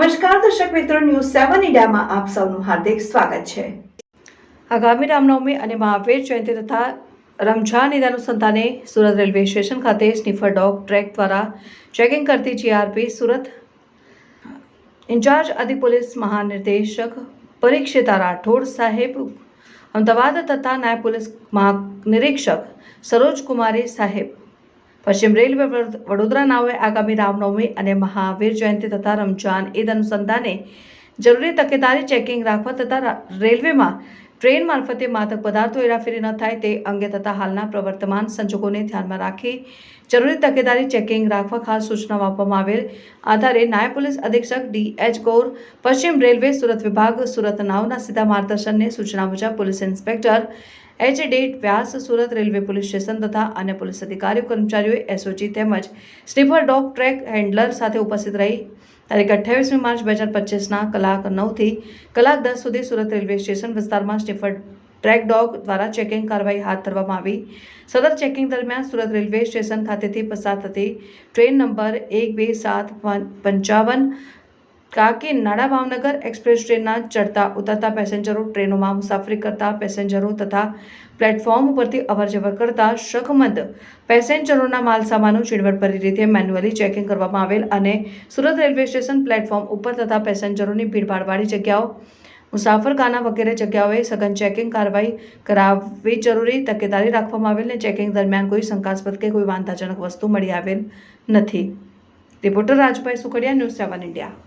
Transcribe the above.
મિત્રો ન્યૂઝ સેવન ઇન્ડિયામાં આપ સૌનું હાર્દિક સ્વાગત છે. આગામી રામનવમી અને મહાવીર જયંતિ તથા રમઝાન ઈદ અનુસંધાને સુરત રેલવે સ્ટેશન ખાતે સ્નીફર ડોગ ટ્રેક દ્વારા ચેકિંગ કરતી જીઆરપી સુરત ઇન્ચાર્જ અધિક પોલીસ મહાનિર્દેશક પરીક્ષિતા રાઠોડ સાહેબ, અમદાવાદ તથા નાયબ પોલીસ મહાનિરીક્ષક સરોજ કુમારી સાહેબ પશ્ચિમ રેલવે વડ- વડોદરા નાવે આગામી રામનવમી અને મહાવીર જયંતિ તથા રમજાન ઈદ અનુસંધાને જરૂરી તકેદારી ચેકિંગ રાખવા તથા રેલવેમાં ટ્રેન મારફતે માદક પદાર્થો હેરાફેરી ન થાય તે અંગે તથા હાલના પ્રવર્તમાન સંજોગોને ધ્યાનમાં રાખી જરૂરી તકેદારી ચેકિંગ રાખવા ખાસ સૂચનાઓ આપવામાં આવેલ. આધારે નાયબ પોલીસ અધિક્ષક ડી એચ ગોર, પશ્ચિમ રેલવે સુરત વિભાગ સુરત નાવના સીધા માર્ગદર્શનને સૂચના મુજબ police inspector H date Vyas Surat railway police station તથા અન્ય પોલીસ અધિકારીઓ, કર્મચારીઓએ એસઓજી તેમજ સ્ટીફર ડોગ ટ્રેક હેન્ડલર સાથે ઉપસ્થિત રહી. તારીખ અઠ્યાવીસમી માર્ચ બે હજાર પચીસના કલાક નવથી કલાક દસ સુધી સુરત રેલવે સ્ટેશન વિસ્તારમાં સ્ટીફર ટ્રેક ડોગ દ્વારા ચેકિંગ કાર્યવાહી હાથ ધરવામાં આવી. સદર ચેકિંગ દરમિયાન સુરત રેલવે સ્ટેશન ખાતેથી પસાર થતી ટ્રેન નંબર એક બે સાત પંચાવન કાકી નાણા ભાવનગર એક્સપ્રેસ ટ્રેનના ચડતા ઉતરતા પેસેન્જરો ટ્રેનોમાં મુસાફરી કરતા પેસેન્જરો તથા પ્લેટફોર્મ ઉપરથી અવરજવર કરતા શકમંદ પેસેન્જરોના માલસામાનું ઝીણવટભરી રીતે મેન્યુઅલી ચેકિંગ કરવામાં આવેલ અને સુરત રેલવે સ્ટેશન પ્લેટફોર્મ ઉપર તથા પેસેન્જરોની ભીડભાડવાળી જગ્યાઓ, મુસાફરખાના વગેરે જગ્યાઓએ સઘન ચેકિંગ કાર્યવાહી કરાવવી જરૂરી તકેદારી રાખવામાં આવેલ ને ચેકિંગ દરમિયાન કોઈ શંકાસ્પદ કે કોઈ વાંધાજનક વસ્તુ મળી આવેલ નથી. રિપોર્ટર રાજભાઈ સુખડિયા, ન્યૂઝ સેવન ઇન્ડિયા.